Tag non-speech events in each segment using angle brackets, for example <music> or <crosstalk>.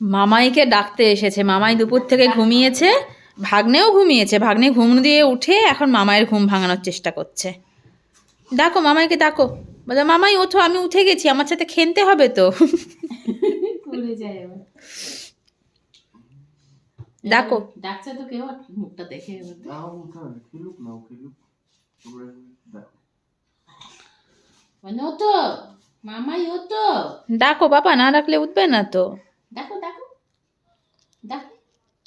মামাইকে ডাকতে এসেছে। মামাই দুপুর থেকে ঘুমিয়েছে ভাগ্নেও ঘুমিয়েছে। ভাগ্নে ঘুম দিয়ে উঠে এখন মামায়ের ঘুম ভাঙানোর চেষ্টা করছে। ডাকো মামাইকে ডাকো। বলে মামাই ওঠো আমি উঠে গেছি আমার সাথে খেলতে হবে তো। ডাকো। ডাকছে তো কেউ মুখটা দেখে মানে ও তো মামাই ও তো ডাকো বাবা না ডাকলে উঠবে না তো। ডাকো ডাকো ডাকো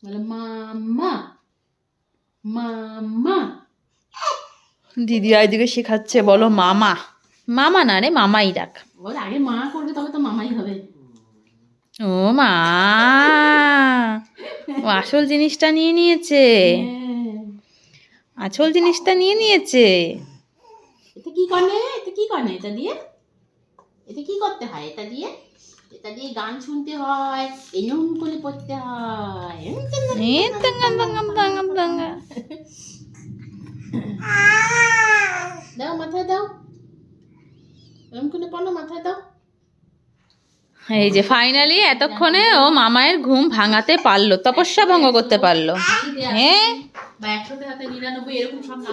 বলে মামা মামা দিদি আইদিকে শেখাচ্ছে বলো মামা। মামা না রে মামাই ডাক। বলে আগে মা করবে তবে তো মামাই হবে। ও মা ও আসল জিনিসটা নিয়ে নিয়েছে। হ্যাঁ। আসল জিনিসটা নিয়ে নিয়েছে। এটা কি করে এটা কি করে এটা দিয়ে? এটা কি করতে হয়? এটা দিয়ে? এটা দিয়ে গান শুনতে হয় করে পড়তে হয়। <laughs> দাও মাথায় দাও। এরকম করে পড়ো মাথায় দাও। এই যে ফাইনালি এতক্ষণে ও মামায়ের ঘুম ভাঙাতে পারল তপস্যা ভঙ্গ করতে পারল। হ্যাঁ?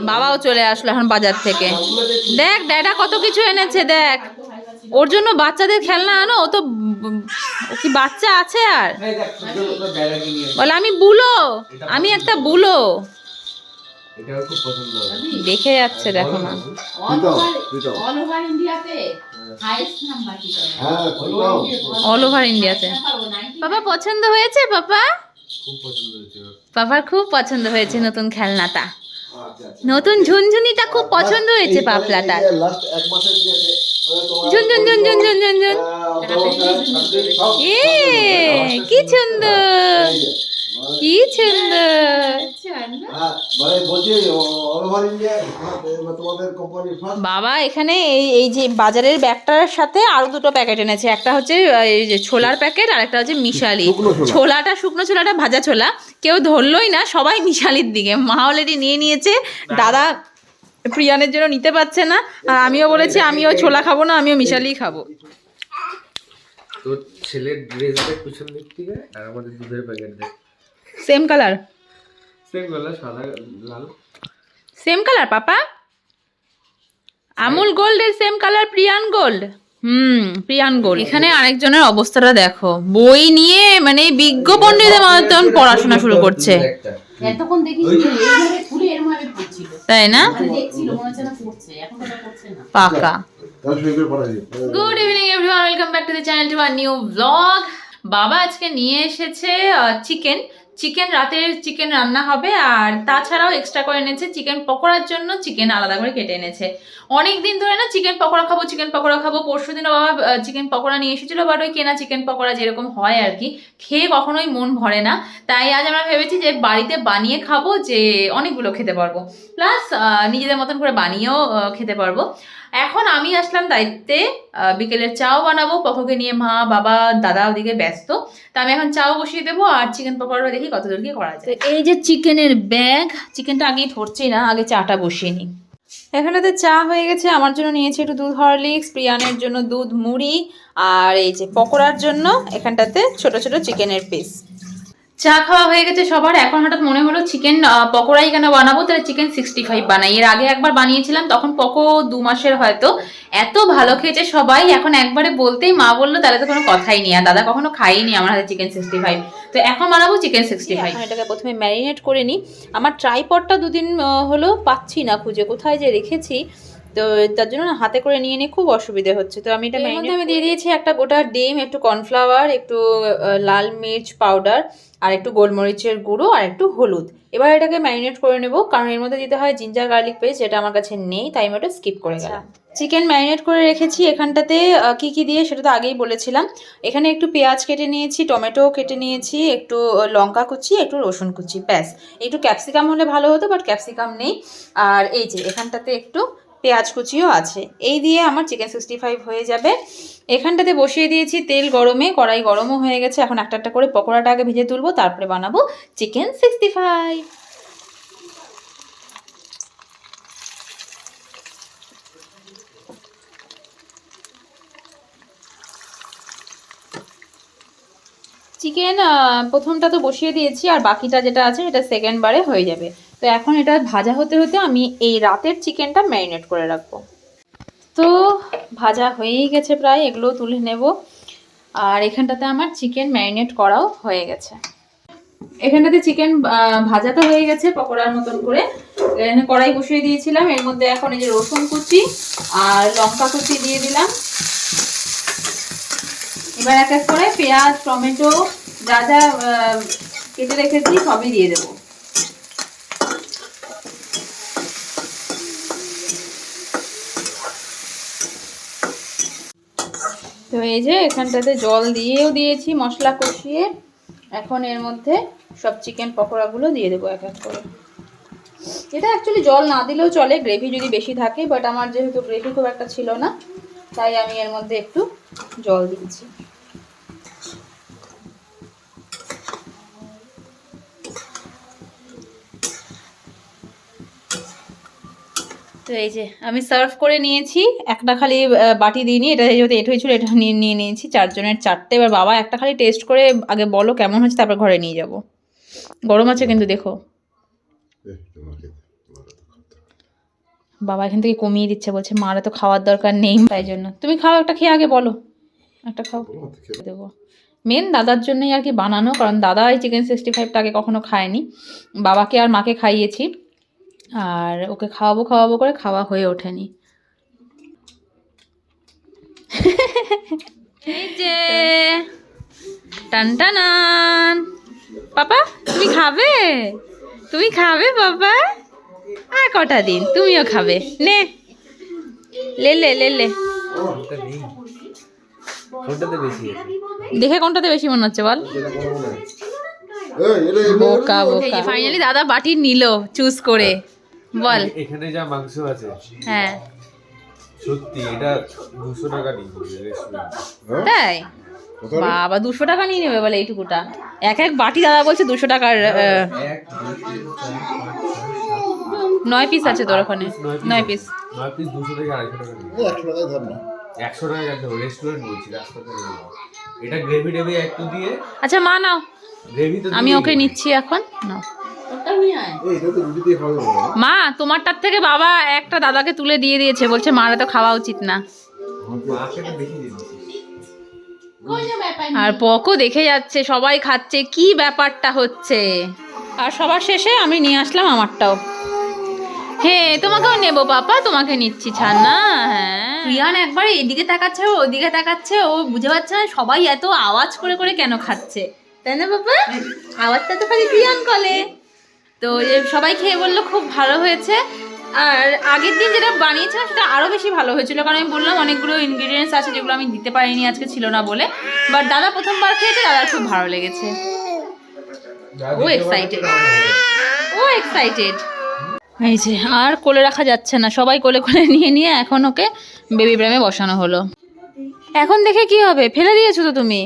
বাবাও চলে আসলো এখন বাজার থেকে। দেখ ড্যাডা কত কিছু এনেছে দেখ। ওর জন্য বাচ্চাদের খেলনা আনো ও তো কি বাচ্চা আছে আর? বলে আমি বুলো আমি একটা বুলো। এটা খুব পছন্দ হবে। দেখে যাচ্ছে দেখো না অল ওভার ইন্ডিয়াতে হ্যাঁ বাবা পছন্দ হয়েছে পাপা? খুব পছন্দ হয়েছে ওর। পাপার খুব পছন্দ হয়েছে নতুন খেলনাটা। আচ্ছা আচ্ছা। নতুন ঝুনঝুনিটা খুব পছন্দ হয়েছে পাপলাটার। লাস্ট এক মাসের যে তোমার ঝুন ঝুন ঝুন ঝুন ঝুন ঝুন। ঝুন এ কি সুন্দর। কি বাবা এখানে এই এই যে বাজারের ব্যাগটার সাথে আরও দুটো প্যাকেট এনেছে। একটা হচ্ছে এই যে ছোলার প্যাকেট আর একটা হচ্ছে মিশালি। ছোলাটা শুকনো ছোলাটা ভাজা ছোলা। কেউ ধরলোই না সবাই মিশালির দিকে। মা অলরেডি নিয়ে নিয়েছে। দাদা প্রিয়ানের জন্য নিতে পারছে না। আর আমিও বলেছি আমিও ছোলা খাব না আমিও মিশালি খাব। তোর ছেলের ড্রেস দেখ পিছন দিক থেকে আর আমাদের দুধের প্যাকেট দেখ। সেম কালার সেম কালার সাদা লাল। সেম কালার পাপা? আমুল গোল্ডের সেম কালার প্রিয়ান গোল্ড হুম প্রিয়ান গোল্ড এখানে আরেকজনের অবস্থাটা দেখো। বই নিয়ে মানে বিজ্ঞ পণ্ডিতের মতন পড়াশোনা শুরু করছে। একটা। এতক্ষণ দেখিস এইভাবে খুলে এরম ভাবে পড়ছিল তাই না? মানে দেখছিল মনে হচ্ছে না পড়ছে এখন তো আর পড়ছে না। পাকা। Good evening everyone welcome back to the channel to our new blog বাবা আজকে নিয়ে এসেছে চিকেন চিকেন রাতের চিকেন রান্না হবে আর তাছাড়াও এক্সট্রা করে এনেছে চিকেন পকোড়ার জন্য চিকেন আলাদা করে কেটে এনেছে। অনেক দিন ধরে না চিকেন পকোড়া খাব চিকেন পকোড়া খাব। পরশু দিনও বাবা চিকেন পকোড়া নিয়ে এসেছিল বাট ওই কেনা চিকেন পকোড়া যেরকম হয় আর কি, খেয়ে কখনোই মন ভরে না। তাই আজ আমরা ভেবেছি যে বাড়িতে বানিয়ে খাব যে অনেকগুলো খেতে পারব। প্লাস নিজেদের মতন করে বানিয়েও খেতে পারব। এখন আমি আসলাম দায়িত্বে বিকেলের চাও বানাবো পকোকে নিয়ে মা বাবা দাদা ওদিকে ব্যস্ত। তা আমি এখন চাও বসিয়ে দেবো আর চিকেন পকোড়া দেখি কত দূর কি করা যায়। এই যে চিকেনের ব্যাগ চিকেনটা আগেই ধরছি না আগে চাটা বসিয়ে নিই। এখানেতে চা হয়ে গেছে আমার জন্য নিয়েছি একটু দুধ হরলিক্স প্রিয়ানের জন্য দুধ মুড়ি আর এই যে পকোড়ার জন্য এখানটাতে ছোট ছোট চিকেনের পিস। চা খাওয়া হয়ে গেছে সবার। এখন হঠাৎ মনে হলো চিকেন পকোড়াই কেন বানাবো? তাহলে চিকেন সিক্সটি ফাইভ বানাই। এর আগে একবার বানিয়েছিলাম, তখন পকো দু মাসের হয়তো। এত ভালো খেয়েছে সবাই। এখন একবারে বলতেই মা বলল, তাহলে তো কোনো কথাই নেই। আর দাদা কখনো খাইনি আমার হাতে চিকেন সিক্সটি ফাইভ তো এখন বানাবো চিকেন সিক্সটি ফাইভ এটাকে প্রথমে ম্যারিনেট করে নিই। আমার ট্রাইপডটা দুদিন হলো পাচ্ছি না খুঁজে। কোথায় যে রেখেছি তো তার জন্য হাতে করে নিয়ে নিয়ে খুব অসুবিধে হচ্ছে। তো আমি এটা মধ্যে আমি দিয়ে দিয়েছি একটা গোটা ডিম একটু কর্নফ্লাওয়ার একটু লাল মির্চ পাউডার আর একটু গোলমরিচের গুঁড়ো আর একটু হলুদ। এবার এটাকে ম্যারিনেট করে নেব কারণ এর মধ্যে দিতে হয় জিঞ্জার গার্লিক পেস্ট যেটা আমার কাছে নেই তাই আমি ওটা স্কিপ করে গেলাম। চিকেন ম্যারিনেট করে রেখেছি এখানটাতে কি কি দিয়ে সেটা তো আগেই বলেছিলাম। এখানে একটু পেঁয়াজ কেটে নিয়েছি টমেটো কেটে নিয়েছি একটু লঙ্কা কুচি একটু রসুন কুচি ব্যাস। একটু ক্যাপসিকাম হলে ভালো হতো বাট ক্যাপসিকাম নেই। আর এই যে এখানটাতে একটু পেঁয়াজ কুচিও আছে। এই দিয়ে আমার চিকেন সিক্সটি ফাইভ হয়ে যাবে। এখানটাতে বসিয়ে দিয়েছি তেল গরমে, কড়াই গরমও হয়ে গেছে। এখন একটা একটা করে পকোড়াটা আগে ভেজে তুলবো, তারপরে বানাবো চিকেন সিক্সটি ফাইভ চিকেন প্রথমটা তো বসিয়ে দিয়েছি, আর বাকিটা যেটা আছে সেটা সেকেন্ড বারে হয়ে যাবে। তো এখন এটা ভাজা হতে হতে আমি এই রাতের চিকেনটা ম্যারিনেট করে রাখব। তো ভাজা হয়েই গেছে প্রায়, এগুলো তুলে নেব। আর এখানটাতে আমার চিকেন ম্যারিনেট করাও হয়ে গেছে। এখানটাতে চিকেন ভাজা তো হয়ে গেছে পকোড়ার মতন করে। এখানে কড়াই বসিয়ে দিয়েছিলাম, এর মধ্যে এখন এই যে রসুন কুচি আর লঙ্কা কুচি দিয়ে দিলাম। এবার এক এক করে পেঁয়াজ, টমেটো, যা যা কেটে রেখেছি সবই দিয়ে দেবো। এই যে এখানটাতে জল দিয়েও দিয়েছি, মশলা কষিয়ে। এখন এর মধ্যে সব চিকেন পকোড়াগুলো দিয়ে দেবো এক এক করে। এটা অ্যাকচুয়ালি জল না দিলেও চলে গ্রেভি যদি বেশি থাকে বাট আমার যেহেতু গ্রেভি খুব একটা ছিল না, তাই আমি এর মধ্যে একটু জল দিয়েছি। তো এই যে আমি সার্ভ করে নিয়েছি। একটা খালি বাটি দিইনি এটা যেহেতু এট হয়েছিল এটা নিয়ে নিয়ে নিয়েছি। চারজনের চারটে এবার বাবা একটা খালি টেস্ট করে আগে বলো কেমন হচ্ছে তারপর ঘরে নিয়ে যাব। গরম আছে কিন্তু দেখো। বাবা এখান থেকে কমিয়ে দিচ্ছে বলছে মারা তো খাওয়ার দরকার নেই। তাই জন্য। তুমি খাও একটা খেয়ে আগে বলো। একটা খাও। দেবো। মেন দাদার জন্যই আর কি বানানো কারণ দাদা এই চিকেন সিক্সটি ফাইভটা আগে কখনো খায়নি। বাবাকে আর মাকে খাইয়েছি। আর ওকে খাওয়াবো খাওয়াবো করে খাওয়া হয়ে ওঠেনি। এই যে টানটানান। পাপা তুমি খাবে? তুমি খাবে পাপা? আর কটা দিন তুমিও খাবে। নে। লে লে লে লে। দেখে কোনটাতে বেশি মনে হচ্ছে বল। বোকা বোকা। ফাইনালি দাদা বাটি নিল চুজ করে। বল। এখানে যা মাংস আছে। হ্যাঁ। সত্যি এটা দুশো টাকা নিয়ে তাই? বাবা দুশো টাকা নিয়ে নেবে বলে এইটুকুটা। এক এক বাটি দাদা বলছে দুশো টাকার নয় পিস আছে তোর ওখানে। নয় পিস নয় পিস দুশো থেকে আড়াইশো টাকা নিয়ে একশো টাকায় ধর না। একশো টাকা জানতে হবে রেস্টুরেন্ট বলছি রাস্তাতে এটা গ্রেভি টেভি একটু দিয়ে। আচ্ছা মা নাও। গ্রেভি তো আমি ওকে নিচ্ছি এখন। নাও। মা তোমারটার থেকে বাবা একটা দাদাকে তুলে দিয়ে দিয়েছে বলছে মারা তো খাওয়া উচিত না। আর পকও দেখে যাচ্ছে সবাই খাচ্ছে কি ব্যাপারটা হচ্ছে? আর সবার শেষে আমি নিয়ে আসলাম আমারটাও। হ্যাঁ তোমাকেও নেব পাপা তোমাকে নিচ্ছি ছানা হ্যাঁ। প্রিয়ান একবার এদিকে তাকাচ্ছে ও ওদিকে তাকাচ্ছে ও বুঝে পাচ্ছে না সবাই এত আওয়াজ করে করে কেন খাচ্ছে। তাই না বাবা আওয়াজটা তো খালি প্রিয়ান কলে তো সবাই খেয়ে বলল খুব ভালো হয়েছে। আর আগের দিন যেটা বানিয়েছিলাম সেটা আরও বেশি ভালো হয়েছিল। কারণ আমি বললাম অনেকগুলো ইনগ্রিডিয়েন্টস আছে যেগুলো আমি দিতে পারিনি আজকে ছিল না বলে। বাট দাদা প্রথমবার খেয়েছে দাদার খুব ভালো লেগেছে। ও এক্সাইটেড ও এক্সাইটেড এই যে আর কোলে রাখা যাচ্ছে না। সবাই কোলে কোলে নিয়ে নিয়ে এখন ওকে বেবি ব্রামে বসানো হলো। এখন দেখে কি হবে? ফেলে দিয়েছ তো তুমি?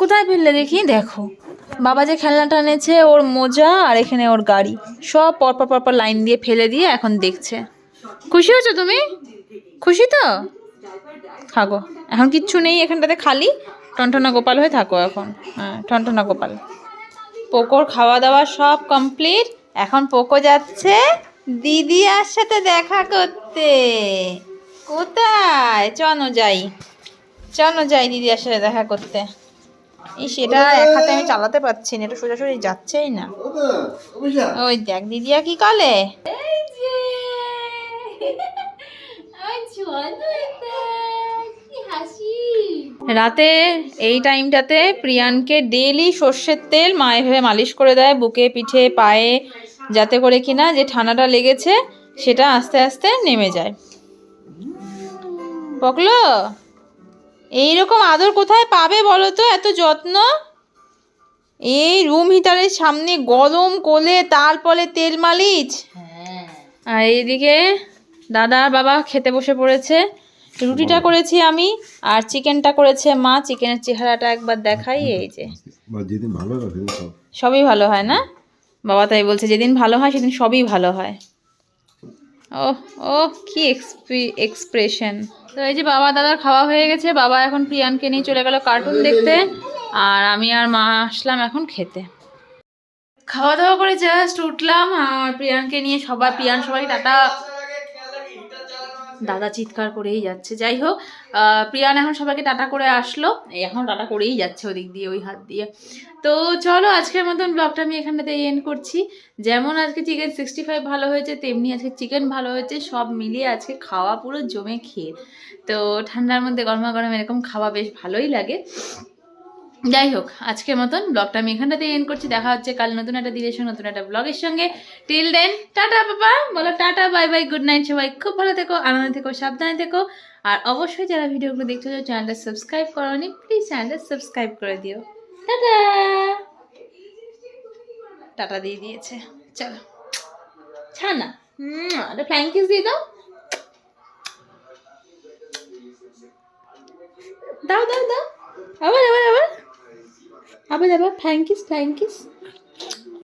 কোথায় ফেললে দেখি? দেখো। বাবা যে খেলনাটা এনেছে, ওর মোজা আর এখানে ওর গাড়ি। সব পরপর পরপর লাইন দিয়ে ফেলে দিয়ে এখন দেখছে। খুশি হয়েছো তুমি? খুশি তো? থাকো। এখন কিচ্ছু নেই এখানটাতে খালি। টনটনা গোপাল হয়ে থাকো এখন। হ্যাঁ টনটনা গোপাল। পোকোর খাওয়া দাওয়া সব কমপ্লিট এখন পোকো যাচ্ছে দিদি আর সাথে দেখা করতে। কোথায়? চলো যাই। চলো যাই দিদি আর সাথে দেখা করতে। সেটা এক হাতে আমি চালাতে পারছি না এটা সোজাসুজি যাচ্ছেই না। ওই দেখ দিদিয়া কি কালে? রাতে এই টাইমটাতে প্রিয়ানকে ডেলি সর্ষের তেল মায়ে ভেবে মালিশ করে দেয় বুকে পিঠে পায়ে যাতে করে কিনা যে ঠান্ডাটা লেগেছে সেটা আস্তে আস্তে নেমে যায়। পকলো? এইরকম আদর কোথায় পাবে বলো তো? এত যত্ন? এই রুম হিটারের সামনে গরম কোলে তারপরে তেল মালিশ হ্যাঁ। আর এইদিকে দাদা বাবা খেতে বসে পড়েছে। রুটিটা করেছি আমি আর চিকেনটা করেছে মা। চিকেনের চেহারাটা একবার দেখাই এই যে। সবই ভালো হয় না? বাবা তাই বলছে যেদিন ভালো হয় সেদিন সবই ভালো হয়। ও ও কি এক্সপ্রেশন তো এই যে বাবা দাদার খাওয়া হয়ে গেছে, বাবা এখন প্রিয়ানকে নিয়ে চলে গেল কার্টুন দেখতে, আর আমি আর মা আসলাম এখন খেতে। খাওয়া দাওয়া করে জাস্ট উঠলাম, আর প্রিয়ানকে নিয়ে সবাই প্রিয়ান সবাই টাটা দাদা চিৎকার করেই যাচ্ছে। যাই হোক প্রিয়ান এখন সবাইকে টাটা করে আসলো। এখন টাটা করেই যাচ্ছে ওদিক দিয়ে, ওই হাত দিয়ে। তো চলো, আজকের মতন ব্লগটা আমি এখানটাতে এন্ড করছি। যেমন আজকে চিকেন সিক্সটি ফাইভ ভালো হয়েছে, তেমনি আজকে চিকেন ভালো হয়েছে, সব মিলিয়ে আজকে খাওয়া পুরো জমে খেয়ে। তো ঠান্ডার মধ্যে গরমা গরম এরকম খাওয়া বেশ ভালোই লাগে। যাই হোক, আজকের মতন ব্লগটা আমি এখানটাতে এন্ড করছি। দেখা হচ্ছে কাল নতুন একটা দিনের সঙ্গে, নতুন একটা ব্লগের সঙ্গে। টিল দেন টাটা বাবা বলো tata bye bye good night সবাই। খুব ভালো থেকো, আনন্দ থেকো, সাবধানে থেকো। আর অবশ্যই যারা ভিডিওগুলো দেখছ চ্যানেলটা সাবস্ক্রাইব করোনি প্লিজ চ্যানেলটা সাবস্ক্রাইব করে দিও। টাটা! টাটা দিয়ে দিয়েছে। চলো। ছানা একটা ফ্লাইং কিস দিয়ে দাও। দাও দাও দাও। আবার আবার আবার। আবার আবার থ্যাংক ইউ থ্যাংক কিস